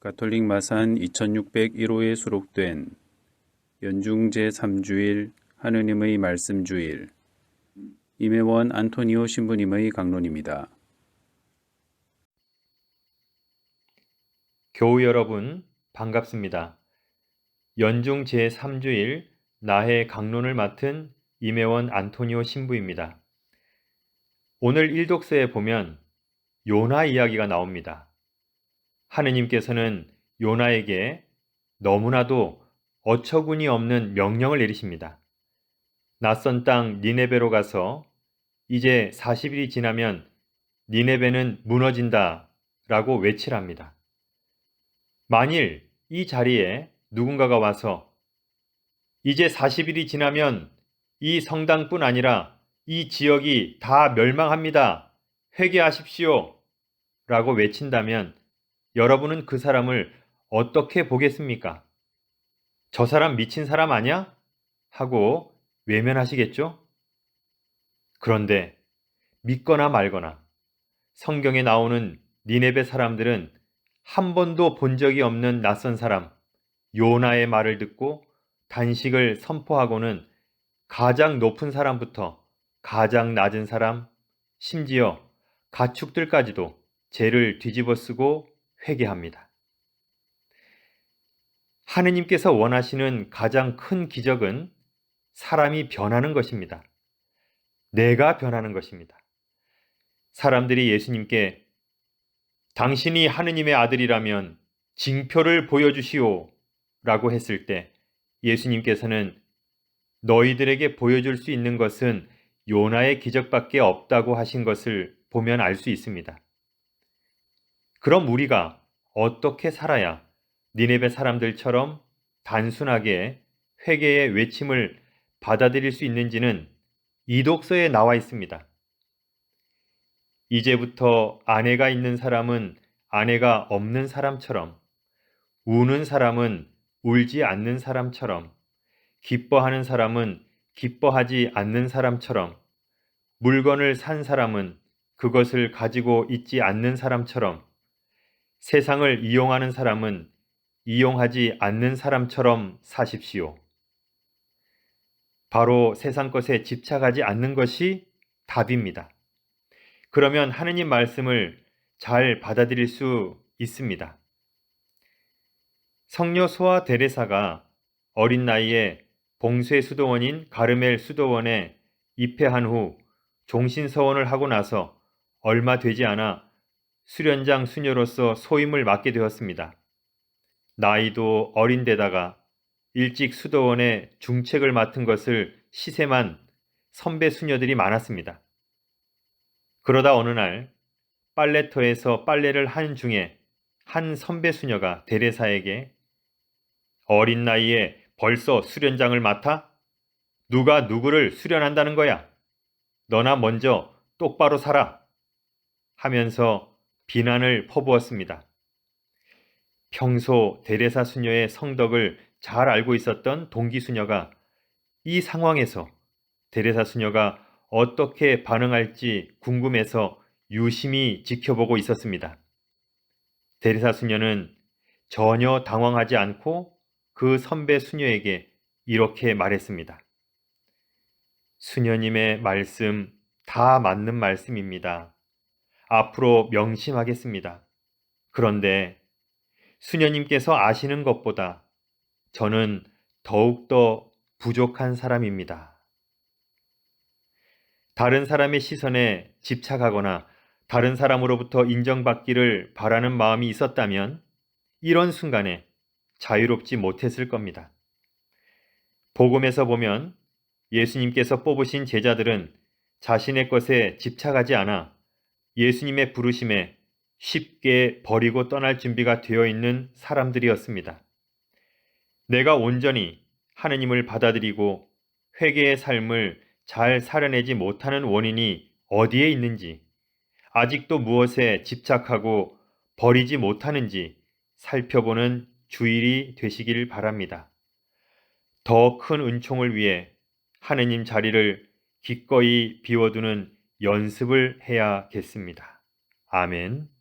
가톨릭 마산 2601호에 수록된 연중 제3주일 하느님의 말씀 주일 임혜원 안토니오 신부님의 강론입니다. 교우 여러분, 반갑습니다. 연중 제3주일 나해 강론을 맡은 임혜원 안토니오 신부입니다. 오늘 일독서에 보면 요나 이야기가 나옵니다. 하느님께서는 요나에게 너무나도 어처구니 없는 명령을 내리십니다. 낯선 땅 니네베로 가서 이제 40일이 지나면 니네베는 무너진다 라고 외치랍니다. 만일 이 자리에 누군가가 와서 이제 40일이 지나면 이 성당뿐 아니라 이 지역이 다 멸망합니다. 회개하십시오. 라고 외친다면 여러분은 그 사람을 어떻게 보겠습니까? 저 사람 미친 사람 아냐? 하고 외면하시겠죠? 그런데 믿거나 말거나 성경에 나오는 니네베 사람들은 한 번도 본 적이 없는 낯선 사람 요나의 말을 듣고 단식을 선포하고는 가장 높은 사람부터 가장 낮은 사람, 심지어 가축들까지도 죄를 뒤집어 쓰고 회개합니다. 하느님께서 원하시는 가장 큰 기적은 사람이 변하는 것입니다. 내가 변하는 것입니다. 사람들이 예수님께 당신이 하느님의 아들이라면 징표를 보여주시오 라고 했을 때 예수님께서는 너희들에게 보여줄 수 있는 것은 요나의 기적밖에 없다고 하신 것을 보면 알 수 있습니다. 그럼 우리가 어떻게 살아야 니네베 사람들처럼 단순하게 회개의 외침을 받아들일 수 있는지는 이독서에 나와 있습니다. 이제부터 아내가 있는 사람은 아내가 없는 사람처럼, 우는 사람은 울지 않는 사람처럼, 기뻐하는 사람은 기뻐하지 않는 사람처럼, 물건을 산 사람은 그것을 가지고 있지 않는 사람처럼, 세상을 이용하는 사람은 이용하지 않는 사람처럼 사십시오. 바로 세상 것에 집착하지 않는 것이 답입니다. 그러면 하느님 말씀을 잘 받아들일 수 있습니다. 성녀 소아 데레사가 어린 나이에 봉쇄 수도원인 가르멜 수도원에 입회한 후 종신서원을 하고 나서 얼마 되지 않아 수련장 수녀로서 소임을 맡게 되었습니다. 나이도 어린데다가 일찍 수도원에 중책을 맡은 것을 시샘한 선배 수녀들이 많았습니다. 그러다 어느 날 빨래터에서 빨래를 한 중에 한 선배 수녀가 대레사에게 어린 나이에 벌써 수련장을 맡아? 누가 누구를 수련한다는 거야? 너나 먼저 똑바로 살아! 하면서 비난을 퍼부었습니다. 평소 대레사 수녀의 성덕을 잘 알고 있었던 동기 수녀가 이 상황에서 대레사 수녀가 어떻게 반응할지 궁금해서 유심히 지켜보고 있었습니다. 대리사 수녀는 전혀 당황하지 않고 그 선배 수녀에게 이렇게 말했습니다. 수녀님의 말씀 다 맞는 말씀입니다. 앞으로 명심하겠습니다. 그런데 수녀님께서 아시는 것보다 저는 더욱더 부족한 사람입니다. 다른 사람의 시선에 집착하거나 다른 사람으로부터 인정받기를 바라는 마음이 있었다면 이런 순간에 자유롭지 못했을 겁니다. 복음에서 보면 예수님께서 뽑으신 제자들은 자신의 것에 집착하지 않아 예수님의 부르심에 쉽게 버리고 떠날 준비가 되어 있는 사람들이었습니다. 내가 온전히 하느님을 받아들이고 회개의 삶을 잘 살아내지 못하는 원인이 어디에 있는지, 아직도 무엇에 집착하고 버리지 못하는지 살펴보는 주일이 되시길 바랍니다. 더 큰 은총을 위해 하느님 자리를 기꺼이 비워두는 연습을 해야겠습니다. 아멘.